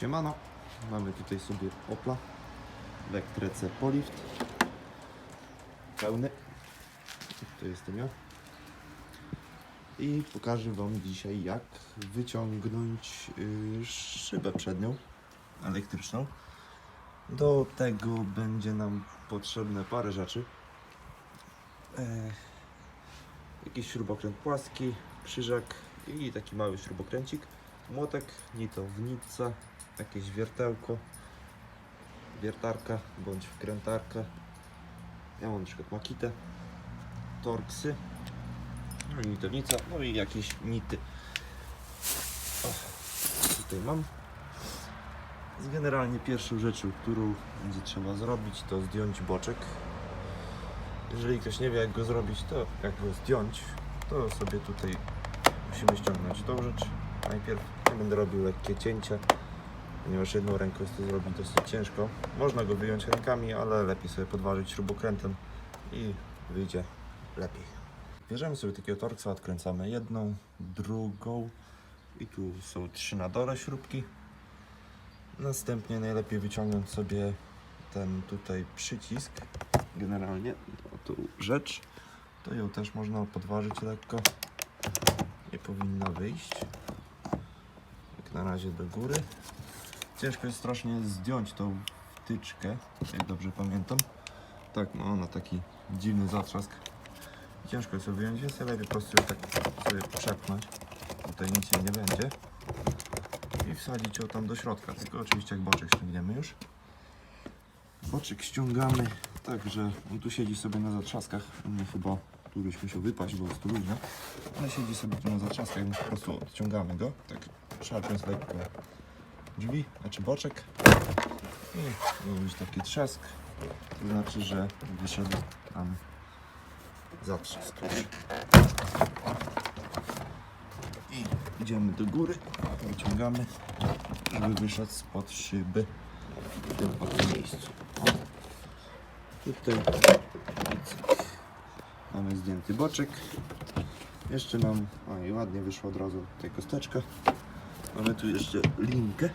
Siemano, mamy tutaj sobie Opla Vectrece Polift pełny. To jestem ja. I pokażę Wam dzisiaj jak wyciągnąć yy, szybę przednią elektryczną. Do tego będzie nam potrzebne parę rzeczy. E, jakiś śrubokręt płaski, krzyżak i taki mały śrubokręcik, młotek, nitownica, jakieś wiertełko, wiertarka bądź wkrętarka. Ja mam na przykład makitę, torksy, no nitownica, no i jakieś nity. O, tutaj mam. Z generalnie pierwszą rzeczą, którą będzie trzeba zrobić, to zdjąć boczek. Jeżeli ktoś nie wie jak go zrobić, to jak go zdjąć, to sobie tutaj musimy ściągnąć tą rzecz. Najpierw będę robił lekkie cięcia, ponieważ jedną ręką jest to zrobić dosyć ciężko. Można go wyjąć rękami, ale lepiej sobie podważyć śrubokrętem i wyjdzie lepiej. Bierzemy sobie takiego torksa, odkręcamy jedną, drugą i tu są trzy na dole śrubki. Następnie najlepiej wyciągnąć sobie ten tutaj przycisk, generalnie tą rzecz, to ją też można podważyć lekko. Nie powinna wyjść. Jak na razie do góry. Ciężko jest strasznie zdjąć tą wtyczkę, jak dobrze pamiętam. Tak, ma ona taki dziwny zatrzask. Ciężko jest ją wyjąć, więc lepiej po prostu tak sobie przepchnąć. Tutaj nic jej nie będzie. I wsadzić ją tam do środka. Tylko oczywiście jak boczek ściągniemy już. Boczek ściągamy tak, że on tu siedzi sobie na zatrzaskach. Mnie chyba tu byś musiał wypaść, bo jest tu luźno. Ale siedzi sobie tu na zatrzaskach, więc po prostu odciągamy go. Tak szarpiąc lekko drzwi, znaczy boczek. I robić taki trzask. To znaczy, że wyszedł tam zatrzask. I idziemy do góry, wyciągamy, żeby wyszedł spod szyby w tym oto miejscu. Tutaj mamy zdjęty boczek. Jeszcze nam, o i ładnie wyszła od razu tutaj kosteczka. Mamy tu jeszcze linkę.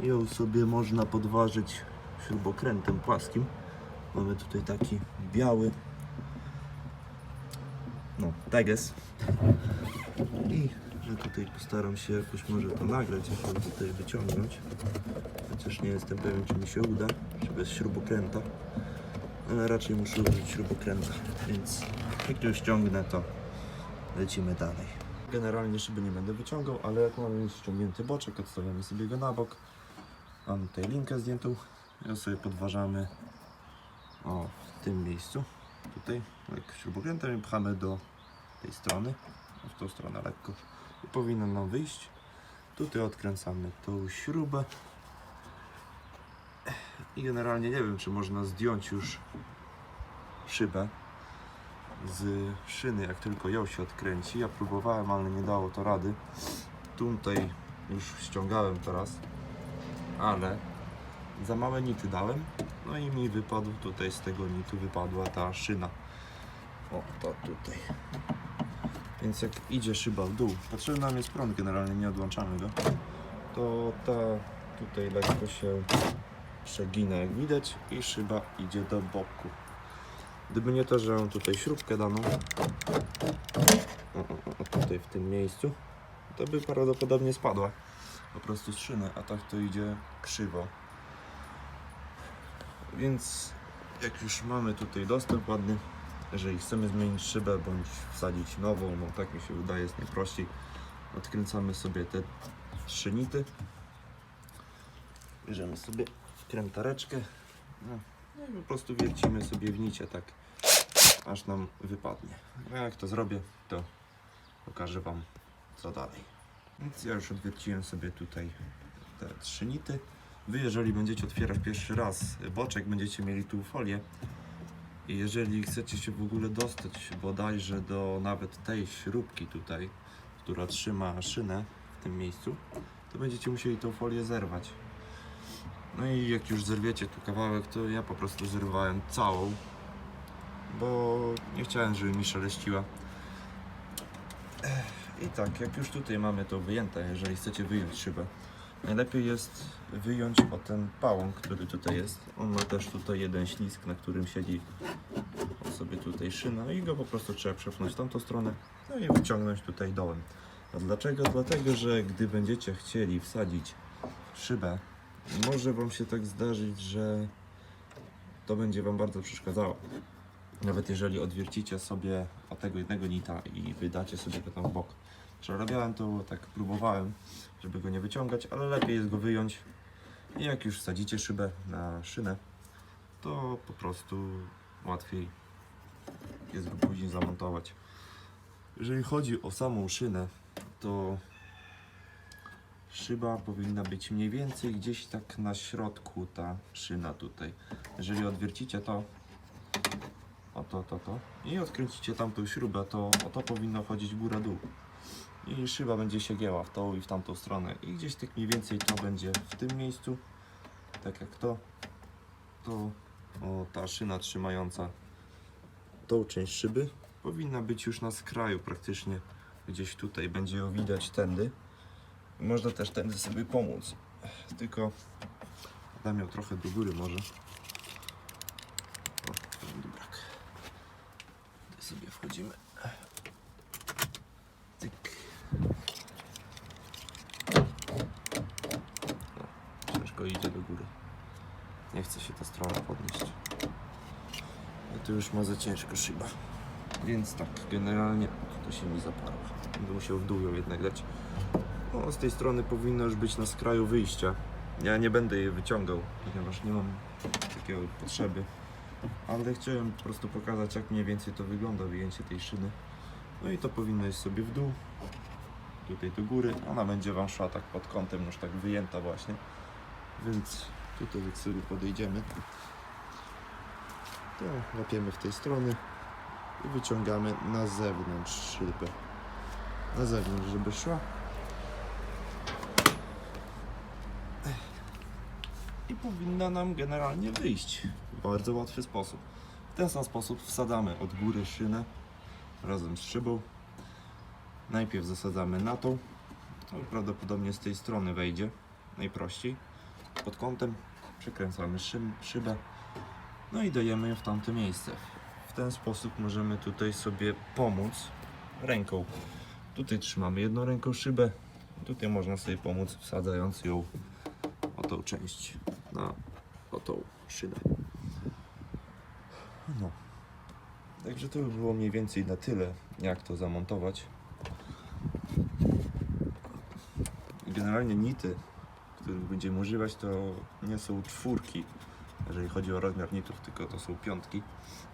Ją sobie można podważyć śrubokrętem płaskim. Mamy tutaj taki biały no, teges. I że tutaj postaram się jakoś może to nagrać, jak to tutaj wyciągnąć. Chociaż nie jestem pewien, czy mi się uda, czy bez śrubokręta. Ale raczej muszę użyć śrubokręta, więc jak już ściągnę, to lecimy dalej. Generalnie szyby nie będę wyciągał, ale jak mamy już ściągnięty boczek, odstawiamy sobie go na bok. Mamy tutaj linkę zdjętą. Ją sobie podważamy o, w tym miejscu. Tutaj, jak śrubokrętem i pchamy do tej strony, w tą stronę lekko. I powinno nam wyjść. Tutaj odkręcamy tą śrubę. I generalnie nie wiem, czy można zdjąć już szybę z szyny, jak tylko ją się odkręci. Ja próbowałem, ale nie dało to rady. Tutaj już ściągałem teraz, ale za małe nity dałem. No i mi wypadł tutaj z tego nitu wypadła ta szyna. O, to tutaj. Więc jak idzie szyba w dół, potrzebny nam jest prąd generalnie, nie odłączamy go, to ta tutaj lekko się przegina jak widać i szyba idzie do boku. Gdyby nie to, że mam tutaj śrubkę daną, tutaj w tym miejscu, to by prawdopodobnie spadła po prostu z szyny, a tak to idzie krzywo. Więc jak już mamy tutaj dostęp ładny, jeżeli chcemy zmienić szybę bądź wsadzić nową, no tak mi się wydaje, jest najprościej. Odkręcamy sobie te trzy nity. Bierzemy sobie krętareczkę. No, i po prostu wiercimy sobie w nicie tak, aż nam wypadnie. No jak to zrobię, to pokażę Wam co dalej. Więc ja już odwierciłem sobie tutaj te trzy nity. Wy jeżeli będziecie otwierać pierwszy raz boczek, będziecie mieli tu folię. I jeżeli chcecie się w ogóle dostać bodajże do nawet tej śrubki tutaj, która trzyma szynę w tym miejscu, to będziecie musieli tą folię zerwać. No i jak już zerwiecie tu kawałek, to ja po prostu zerwałem całą, bo nie chciałem, żeby mi szeleściła. Ech, I tak, jak już tutaj mamy to wyjęte, jeżeli chcecie wyjąć szybę, najlepiej jest wyjąć o ten pałąk, który tutaj jest. On ma też tutaj jeden ślisk, na którym siedzi sobie tutaj szyna i go po prostu trzeba przepchnąć w tamtą stronę, no i wyciągnąć tutaj dołem. A dlaczego? Dlatego, że gdy będziecie chcieli wsadzić szybę, może Wam się tak zdarzyć, że to będzie Wam bardzo przeszkadzało. Nawet jeżeli odwiercicie sobie od tego jednego nita i wydacie sobie go tam w bok. Przerabiałem to, tak próbowałem, żeby go nie wyciągać, ale lepiej jest go wyjąć. I jak już wsadzicie szybę na szynę, to po prostu łatwiej jest go później zamontować. Jeżeli chodzi o samą szynę, to szyba powinna być mniej więcej gdzieś tak na środku ta szyna tutaj. Jeżeli odwiercicie to, to, to, to i odkręcicie tamtą śrubę, to o to powinno chodzić góra-dół. I szyba będzie się gięła w tą i w tamtą stronę. I gdzieś tak mniej więcej to będzie w tym miejscu, tak jak to, to o, ta szyna trzymająca tą część szyby powinna być już na skraju praktycznie. Gdzieś tutaj będzie ją widać tędy. Można też tędy sobie pomóc. Tylko dam ją trochę do góry może. O. Tutaj sobie wchodzimy. Tyk. O, ciężko idzie do góry. Nie chce się ta strona podnieść. A tu już ma za ciężko szyba. Więc tak, generalnie to się mi zaparło. Będę musiał w dół ją jednak dać. No, z tej strony powinno już być na skraju wyjścia. Ja nie będę jej wyciągał, ponieważ nie mam takiej potrzeby. Ale chciałem po prostu pokazać, jak mniej więcej to wygląda, wyjęcie tej szyny. No i to powinno iść sobie w dół, tutaj do góry. Ona będzie Wam szła tak pod kątem, już tak wyjęta właśnie. Więc tutaj jak sobie podejdziemy, to łapiemy w tej strony i wyciągamy na zewnątrz szybę. Na zewnątrz, żeby szła. I powinna nam generalnie wyjść w bardzo łatwy sposób. W ten sam sposób wsadzamy od góry szynę razem z szybą. Najpierw zasadzamy na tą. To prawdopodobnie z tej strony wejdzie najprościej. Pod kątem przekręcamy szybę. No i dajemy ją w tamte miejsce. W ten sposób możemy tutaj sobie pomóc ręką. Tutaj trzymamy jedną ręką szybę. Tutaj można sobie pomóc wsadzając ją o tą część na tą szynę. No. Także to już było mniej więcej na tyle, jak to zamontować. Generalnie nity, których będziemy używać, to nie są czwórki, jeżeli chodzi o rozmiar nitów, tylko to są piątki.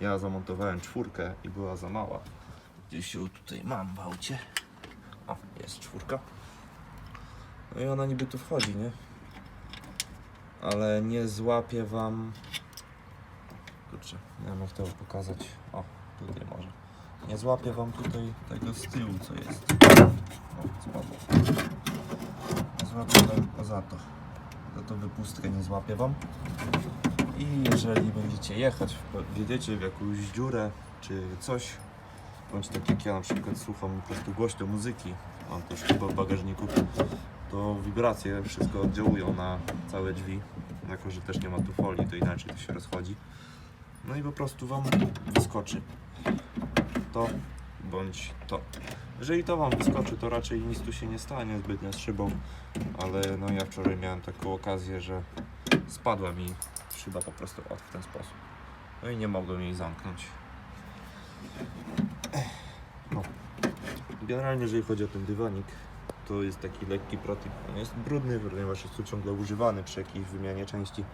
Ja zamontowałem czwórkę i była za mała. Gdzieś ją tutaj mam w aucie. O, jest czwórka. No i ona niby tu wchodzi, nie? Ale nie złapie wam. Kurczę, nie wiem jak to pokazać. O, tutaj może. Nie złapie wam tutaj tego z tyłu, co jest. O, spadło. Nie złapie wam poza to. Za to wypustkę nie złapie wam. I jeżeli będziecie jechać, wjedziecie w jakąś dziurę czy coś, bądź tak jak ja na przykład słucham po prostu głośno muzyki, mam też chyba w bagażniku, to wibracje wszystko oddziałują na całe drzwi. Jako, że też nie ma tu folii, to inaczej to się rozchodzi. No i po prostu Wam wyskoczy to bądź to. Jeżeli to Wam wyskoczy, to raczej nic tu się nie stanie zbytnio z szybą, ale no ja wczoraj miałem taką okazję, że spadła mi szyba po prostu od w ten sposób. No i nie mogłem jej zamknąć. No. Generalnie jeżeli chodzi o ten dywanik, to jest taki lekki protip. On jest brudny, ponieważ jest tu ciągle używany przy jakiejś wymianie części.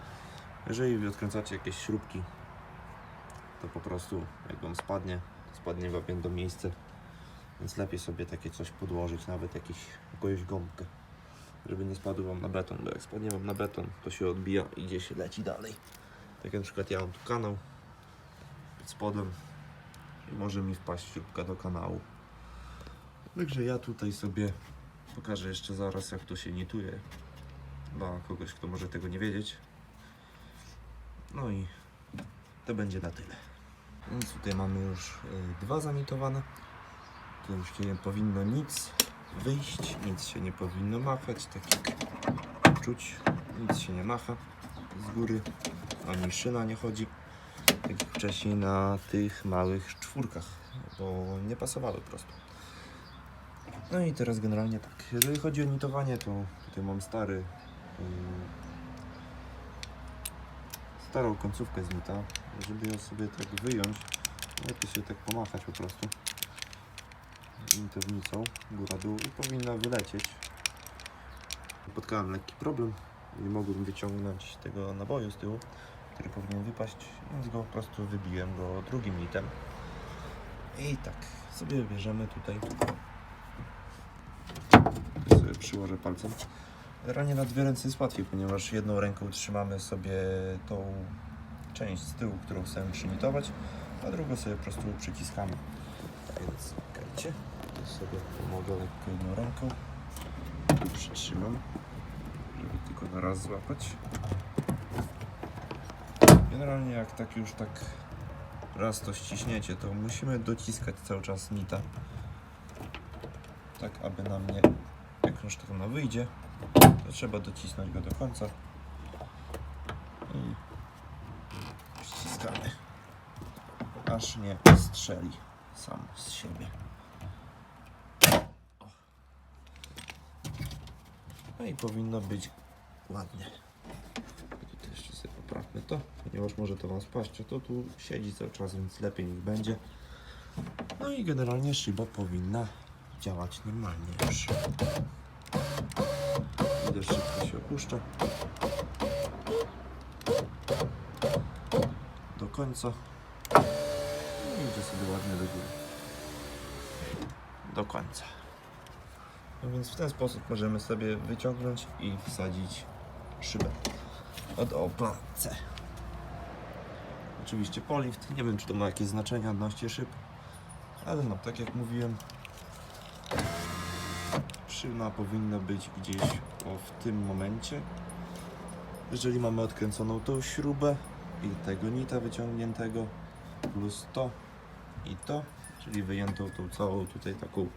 Jeżeli odkręcacie jakieś śrubki, to po prostu jak wam spadnie, spadnie w jedno miejsce. Więc lepiej sobie takie coś podłożyć, nawet jakiś, jakąś gąbkę, żeby nie spadł wam na beton, bo jak spadnie wam na beton, to się odbija i gdzieś leci dalej. Tak jak na przykład ja mam tu kanał pod spodem i może mi wpaść śrubka do kanału. Także ja tutaj sobie pokażę jeszcze zaraz jak to się nituje dla kogoś, kto może tego nie wiedzieć. No i to będzie na tyle. Więc tutaj mamy już y, dwa zanitowane. Tym się nie powinno nic wyjść, nic się nie powinno machać, tak jak czuć, nic się nie macha z góry, ani szyna nie chodzi, tak jak wcześniej na tych małych czwórkach, bo nie pasowały po prostu. No i teraz generalnie tak, jeżeli chodzi o nitowanie, to tutaj mam stary, starą końcówkę z nita, żeby ją sobie tak wyjąć, lepiej się tak pomachać po prostu nitownicą góra-dół i powinna wylecieć. Spotkałem lekki problem, nie mogłem wyciągnąć tego naboju z tyłu, który powinien wypaść, więc go po prostu wybiłem go drugim nitem. I tak sobie bierzemy tutaj, przyłożę palcem. Generalnie na dwie ręce jest łatwiej, ponieważ jedną ręką trzymamy sobie tą część z tyłu, którą chcemy przynitować, a drugą sobie po prostu przyciskamy. Więc czekajcie, to sobie pomogę lekko jedną ręką. Przytrzymam, żeby tylko na raz złapać. Generalnie jak tak już tak raz to ściśniecie, to musimy dociskać cały czas nita. Tak, aby nam nie, nam wyjdzie, to trzeba docisnąć go do końca. I ściskamy, aż nie strzeli sam z siebie. No i powinno być ładnie. Tutaj jeszcze sobie poprawmy to, ponieważ może to Wam spaść, to tu siedzi cały czas, więc lepiej niech będzie. No i generalnie szyba powinna działać normalnie już. Widać szybko się opuszcza. Do końca. I idzie sobie ładnie do góry. Do końca. No więc w ten sposób możemy sobie wyciągnąć i wsadzić szybę od Opla C. Oczywiście polift, nie wiem czy to ma jakieś znaczenie odnośnie szyb, ale no tak jak mówiłem, szyna powinna być gdzieś o, w tym momencie. Jeżeli mamy odkręconą tą śrubę i tego nita wyciągniętego, plus to i to, czyli wyjętą tą całą tutaj taką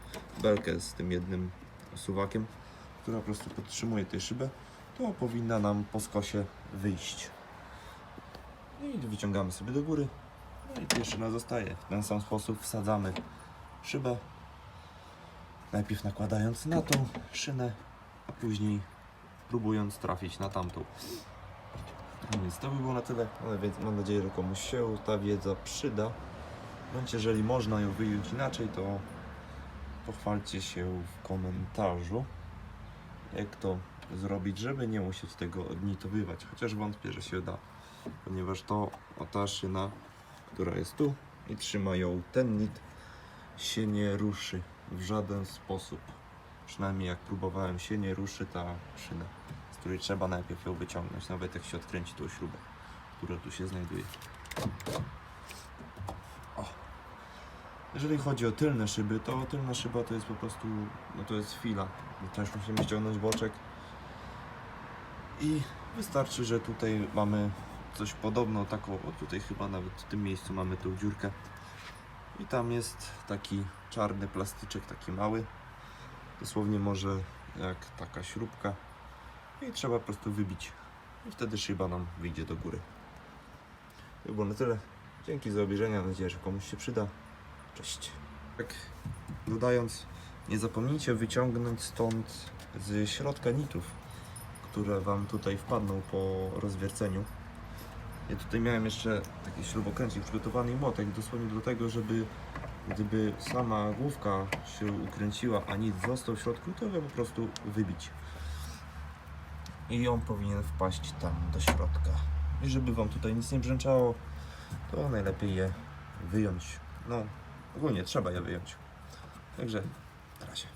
belkę z tym jednym suwakiem, która po prostu podtrzymuje tę szybę, to powinna nam po skosie wyjść. I wyciągamy sobie do góry. No i tu szyna zostaje. W ten sam sposób wsadzamy szybę. Najpierw nakładając na tą szynę, później próbując trafić na tamtą. No Więc to by było na tyle, ale więc mam nadzieję, że komuś się ta wiedza przyda. Bądź jeżeli można ją wyjąć inaczej, to pochwalcie się w komentarzu, jak to zrobić, żeby nie musieć tego odnitowywać. Chociaż wątpię, że się da, ponieważ to ta szyna, która jest tu i trzyma ją ten nit, się nie ruszy w żaden sposób. Przynajmniej jak próbowałem, się nie ruszy ta szyna, z której trzeba najpierw ją wyciągnąć, nawet jak się odkręci tą śrubę, która tu się znajduje. O. Jeżeli chodzi o tylne szyby, to tylna szyba to jest po prostu, no to jest fila. Też musimy ściągnąć boczek. I wystarczy, że tutaj mamy coś podobno, taką, o tutaj chyba nawet w tym miejscu mamy tą dziurkę. I tam jest taki czarny plastyczek, taki mały. Dosłownie może jak taka śrubka. I trzeba po prostu wybić. I wtedy szyba nam wyjdzie do góry. To by było na tyle. Dzięki za obejrzenie. Mam nadzieję, że komuś się przyda. Cześć. Tak, dodając, nie zapomnijcie wyciągnąć stąd z środka nitów, które Wam tutaj wpadną po rozwierceniu. Ja tutaj miałem jeszcze taki śrubokręcik przygotowany i młotek dosłownie do tego, żeby gdyby sama główka się ukręciła, a nic został w środku, to ją po prostu wybić. I on powinien wpaść tam do środka. I żeby Wam tutaj nic nie brzęczało, to najlepiej je wyjąć. No, ogólnie trzeba je wyjąć. Także na razie.